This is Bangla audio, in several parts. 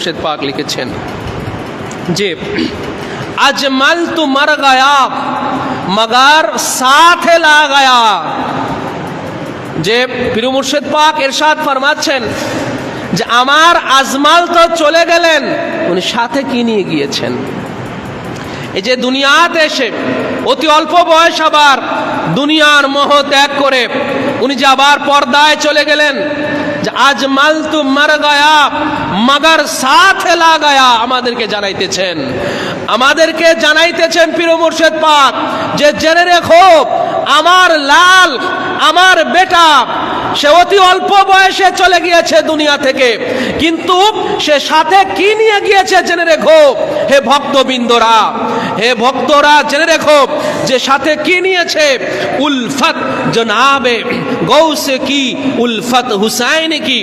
মুর্শেদ পাক লিখেছেন। যে আজমাল তো মর গায়া, মগার সাথে লা গায়া। যে পীর মুর্শেদ পাক এরশাদ ফরমাচ্ছেন যে আমার আজমাল তো চলে গেলেন, উনি সাথে কি নিয়ে গিয়েছেন? এই যে দুনিয়াতে এসে, অতি অল্প বয়স আবার দুনিয়ার মোহ ত্যাগ করে, উনি যে আবার পর্দায় চলে গেলেন আজ মাল তু মার গায়া, মাগার সাথে লাগায়া আমাদেরকে জানাইতেছেন। আমাদেরকে জানাইতেছেন পীর মুর্শেদ পাক, যে জেনে রেখো, আমার লাল আমার বেটা, সে অতি অল্প বয়সে চলে গিয়েছে দুনিয়া থেকে। কিন্তু সে সাথে কি নিয়ে গিয়েছে জেনে রেখো, হে ভক্তবৃন্দরা। হে ভক্তরা, জেনে রেখো যে সাথে কি নিয়েছে উলফত জনাবে গৌসে কি, উলফত হুসাইন কি,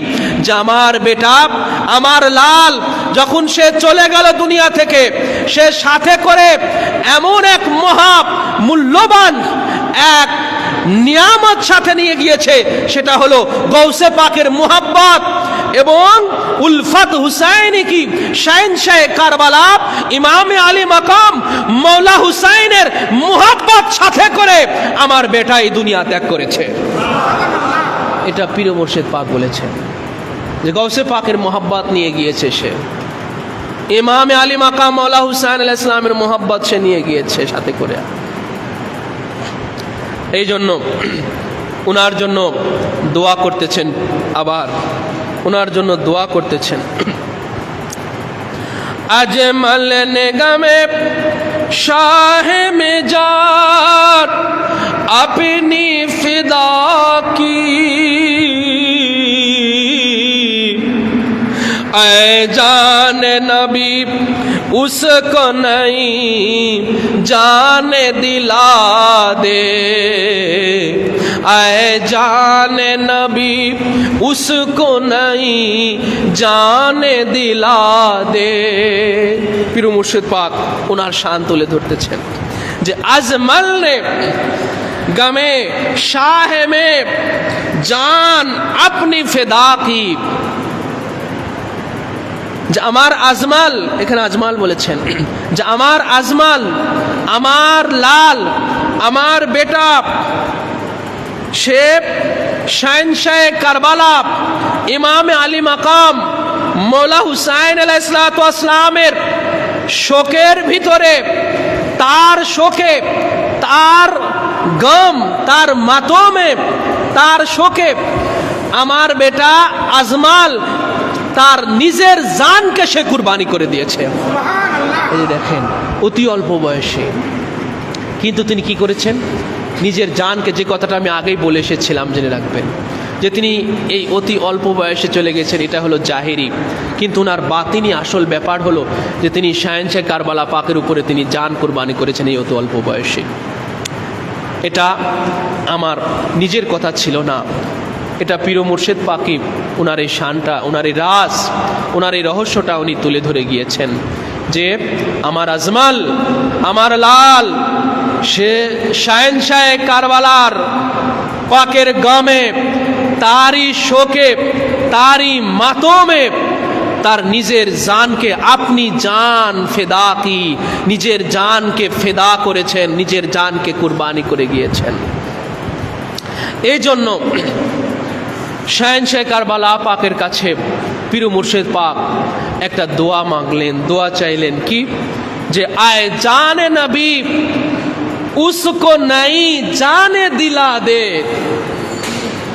যে আমার বেটা, আমার লাল, যখন সে চলে গেল দুনিয়া থেকে, সে সাথে করে এমন এক মহা মূল্যবান এক নিয়ামত সাথে নিয়ে গিয়েছে, সেটা হলো গৌসে পাকের মোহাব্বত এবং উলফত হুসাইনি কি? শাইন শাহ কারবালা, ইমামে আলী মাকাম, মৌলা হুসাইনের মোহাব্বত সাথে করে আমার বেটা এই দুনিয়া ত্যাগ করেছে। এটা পীর মোর্শেদ পাক বলেছেন যে গৌসে পাকের মোহাব্বত নিয়ে গিয়েছে সে। ইমামে আলী মাকাম, মৌলা হুসাইন আল ইসলামের মোহাব্বত সে নিয়ে গিয়েছে সাথে করে। এই জন্য ওনার জন্য দোয়া করতেছেন আবার। ওনার জন্য দোয়া করতেছেন। আজ মাল নেগামে শাহে মেজার আপনি ফিদা কি। জান নবী उसको नहीं जान दिला दे ऐ जान नबी उसको नहीं जान दिला দে পীর মুর্শিদ পাক ওনার শান তুলে ধরতেছেন যে আজমল নে গমে শাহ মে জান আপনি ফেদা কি যে আমার আজমাল, এখানে আজমাল বলেছেন, যে আমার আজমাল, আমার লাল, আমার বেটা সে শাইন শাহ কারবালা, ইমাম আলী মাকাম, মৌলা হুসাইন আলাহ ইসলাতামের শোকের ভিতরে, তার শোকে, তার গম, তার মাতমে, তার শোকে, আমার বেটা আজমাল তার নিজের জানকে সে কুরবানি করে দিয়েছে। এই দেখেন, অতি অল্প বয়সে। কিন্তু তিনি কি করেছেন? নিজের জানকে যে কথাটা আমি আগেই বলে এসেছিলাম জেনে রাখবেন, যে তিনি এই অতি অল্প বয়সে চলে গেছেন, এটা হলো জাহেরি। কিন্তু ওনার বাতিনি আসল ব্যাপার হলো যে তিনি সায়েন্সে কারবালা পাকের উপরে তিনি জান কুরবানি করেছেন এই অতি অল্প বয়সে। এটা আমার নিজের কথা ছিল না এটা পীর মুর্শেদ পাকি ওনার এই শানটা ওনার এই রাস ওনার এই রহস্যটা উনি তুলে ধরে গিয়েছেন যে আমার আজমাল, আমার লাল, সে শায়েন শাহে কারবালার পাকের গমে, তারই শোকে, তারই মাতমে, তার নিজের জানকে আপনি জান ফেদা কি নিজের জানকে ফেদা করেছেন, নিজের জানকে কুরবানি করে গিয়েছেন। এই জন্য শায়ন শেখ কারবালা পাকের কাছে, পীর মুর্শেদ পাক একটা দোয়া মাগলেন। দোয়া চাইলেন কি? যে, আয় জানে নবী, উসকো নাই জানে দিলা দে।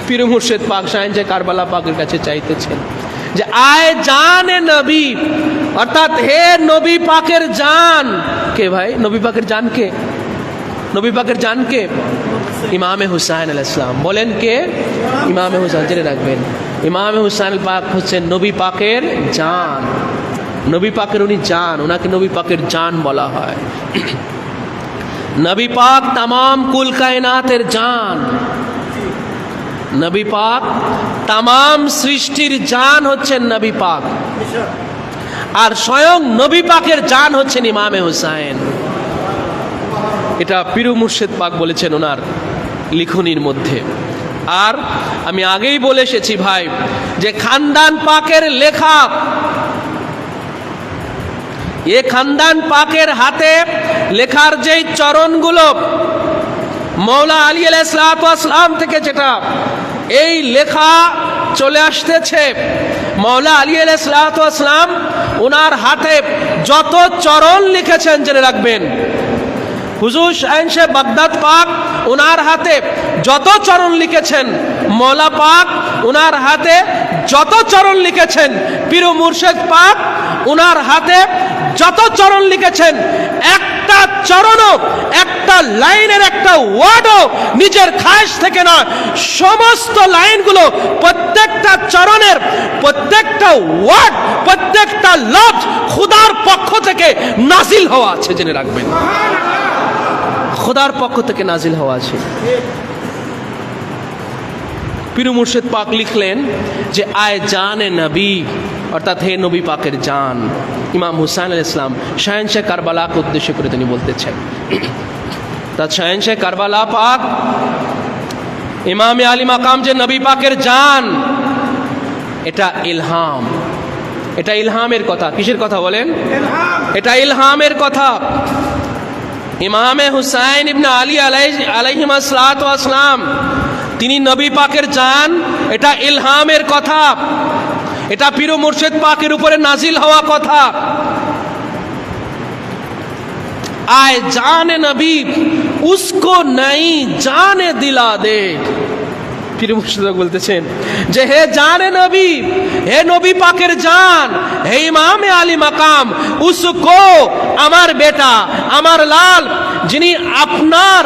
পীর মুর্শেদ পাক শায়ন শেখ কারবালা পাকের কাছে চাইতেছেন। যে, আয় জানে নবী, অর্থাৎ হে নবী পাকের জান। কে ভাই? নবী পাকের জান কে? নবী পাকের জান কে? ইমামে হুসাইন আল ইসলাম বলেন কে? ইমামে হুসাইন, জেনে রাখবেন। ইমামে হুসাইন পাক হচ্ছেন নবী পাকের জান। নবী পাকের উনি জান ওনাকে নবী পাকের জান বলা হয়। নবী পাক তাম কুল কায়নাতের জান। নবী পাক তাম সৃষ্টির জান হচ্ছেন নবী পাক। আর স্বয়ং নবী পাকের জান হচ্ছেন ইমামে হুসাইন। এটা পীরু মুর্শেদ পাক বলেছেন ওনার। লিখনির মধ্যে। আর আমি আগেই বলে এসেছি ভাই যে খানদান পাকের লেখা, এ খানদান পাকের হাতে লেখার যেই চরণগুলো, মৌলা আলী আলাইসালাম থেকে যেটা, এই লেখা চলে আসতেছে। মৌলা আলী আলাইসালাম ওনার হাতে যত চরণ লিখেছেন জেনে রাখবেন। হুজুর শাহিনশে বাগদাদ পাক ওনার হাতে যত চরণ লিখেছেন, মৌলা পাক ওনার হাতে যত চরণ লিখেছেন, পীর মুর্শেদ পাক ওনার হাতে যত চরণ লিখেছেন, একটা চরণও, একটা লাইনের একটা ওয়ার্ডও নিজের খাস থেকে নয়। সমস্ত লাইনগুলো প্রত্যেকটা চরণের প্রত্যেকটা ওয়ার্ড, প্রত্যেকটা লফজ খুদার পক্ষ থেকে নাসিল হওয়া আছে, জেনে রাখবেন। খোদার পক্ষ থেকে নাজিল হওয়া আছে। পীর মুর্শিদ পাক লিখলেন যে আয় জানে নবী অর্থাৎ হে নবী পাকের জান। ইমাম হুসাইন আল ইসলাম শাহেন শেখ কারবালাকে উদ্দেশ্য করে তিনি বলতেছেন। তা শাহেন শেখ কারবালা পাক ইমামে আলী মাকাম যে নবী পাকের জান এটা ইলহাম। এটা ইলহামের কথা। কিসের কথা বলেন? এটা ইলহামের কথা। ইমামে হুসাইন ইবনে আলী আলাই আলাইহিমা আসলাম তিনি নবী পাকের যান এটা ইলহামের কথা। এটা পীর মুর্শেদ পাকের উপরে নাজিল হওয়া কথা। আয় জানে নবী, উস্কো নাই জানে দিলা দে। পীর মুর্শিদক বলতেছেন যে, হে জানে নবী, হে নবী পাকের জান, হে ইমামে আলী মাকাম, উসকো আমার বেটা, আমার লাল, যিনি আপনার